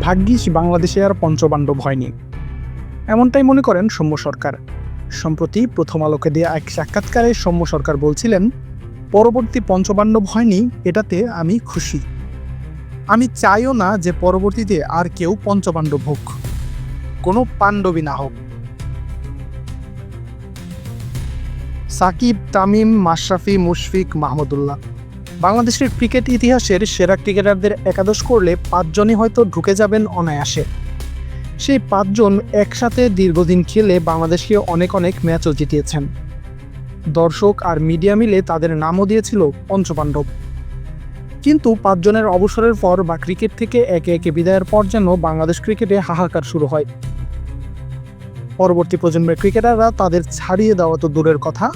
ভাগ্যিস বাংলাদেশে আর পঞ্চপাণ্ডব হয়নি। এমনটাই মনে করেন সৌম্য সরকার। সম্প্রতি প্রথম আলোকে দেয়া এক সাক্ষাৎকারে সৌম্য সরকার বলছিলেন, পরবর্তী পঞ্চপাণ্ডব হয়নি, এটাতে আমি খুশি। আমি চাইও না যে পরবর্তীতে আর কেউ পঞ্চপাণ্ডব হোক। কোনো পাণ্ডবী না হোক। সাকিব, তামিম, মাশরাফি, মুশফিক মাহমুদুল্লাহ বাংলাদেশের ক্রিকেট ইতিহাসের সেরা ক্রিকেটারদের একাদশ করলে পাঁচজনই হয়তো ঢুকে যাবেন অনায়াসে। সেই পাঁচজন একসাথে দীর্ঘদিন খেলে বাংলাদেশকে অনেক অনেক ম্যাচও জিতিয়েছেন। দর্শক আর মিডিয়া মিলে তাদের নামও দিয়েছিল পঞ্চপাণ্ডব। কিন্তু পাঁচজনের অবসরের পর বা ক্রিকেট থেকে একে একে বিদায়ের পর যেন বাংলাদেশ ক্রিকেটে হাহাকার শুরু হয়। পরবর্তী প্রজন্মের ক্রিকেটাররা তাদের ছাড়িয়ে দেওয়া তো দূরের কথা,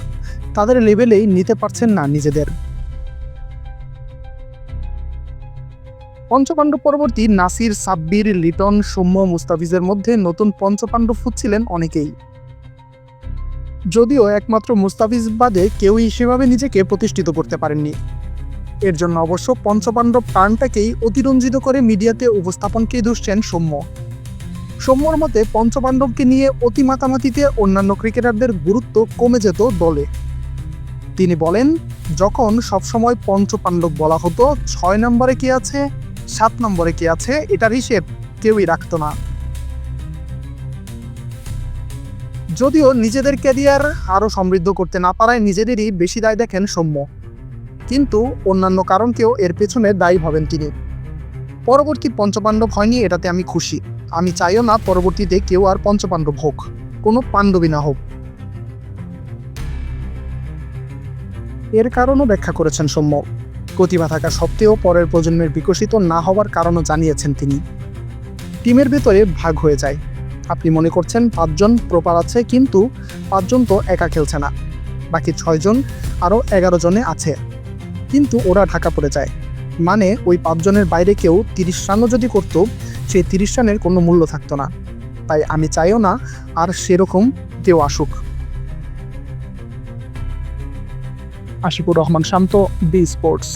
তাদের লেভেলেই নিতে পারছেন না নিজেদের। পঞ্চপাণ্ডব পরবর্তী নাসির, সাব্বির, লিটন, সৌম্য, মুস্তাফিজের মধ্যে নতুন পঞ্চপাণ্ডব ফুটছিলেন অনেকেই। যদিও একমাত্র মুস্তাফিজ বাদে কেউই সেভাবে নিজেকে প্রতিষ্ঠিত করতে পারেননি। এর জন্য অবশ্য পঞ্চপাণ্ডব টার্নটাকেই অতিরঞ্জিত করে মিডিয়াতে উপস্থাপনকেই দুষছেন সৌম্য। সৌম্যর মতে পঞ্চপাণ্ডবকে নিয়ে অতি মাতামাতিতে অন্যান্য ক্রিকেটারদের গুরুত্ব কমে যেত দলে। তিনি বলেন, যখন সবসময় পঞ্চপাণ্ডব বলা হতো, ছয় নম্বরে কে আছে? সাত নম্বরে কে আছে? এটার হিসেব কেউই রাখতো না। যদিও নিজেদের ক্যারিয়ার আরও সমৃদ্ধ করতে না পারায় নিজেদেরই বেশি দায় দেখেন সৌম্য। কিন্তু অন্যান্য কারণকেও এর পেছনে দায়ী ভাবেন তিনি। পরবর্তী পঞ্চপাণ্ডব হয়নি, এটাতে আমি খুশি। আমি চাইও না পরবর্তীতে কেউ আর পঞ্চপাণ্ডব হোক। কোনো পাণ্ডবী না হোক। এর কারণও ব্যাখ্যা করেছেন সৌম্য। প্রতিভা থাকা সত্ত্বেও পরের প্রজন্মের বিকশিত না হওয়ার কারণও জানিয়েছেন তিনি। টিমের ভেতরে ভাগ হয়ে যায়। আপনি মনে করছেন পাঁচজন প্রপার আছে, কিন্তু পাঁচজন তো একা খেলছে না। বাকি ছয়জন আরও এগারো জনে আছে। কিন্তু ওরা ঢাকা পড়ে যায়। মানে ওই পাঁচজনের বাইরে কেউ তিরিশ রানও যদি করতো, সেই তিরিশ রানের কোনো মূল্য থাকতো না। তাই আমি চাইও না আর সেরকম কেউ আসুক। Ashiqur Rahman Shanto B sports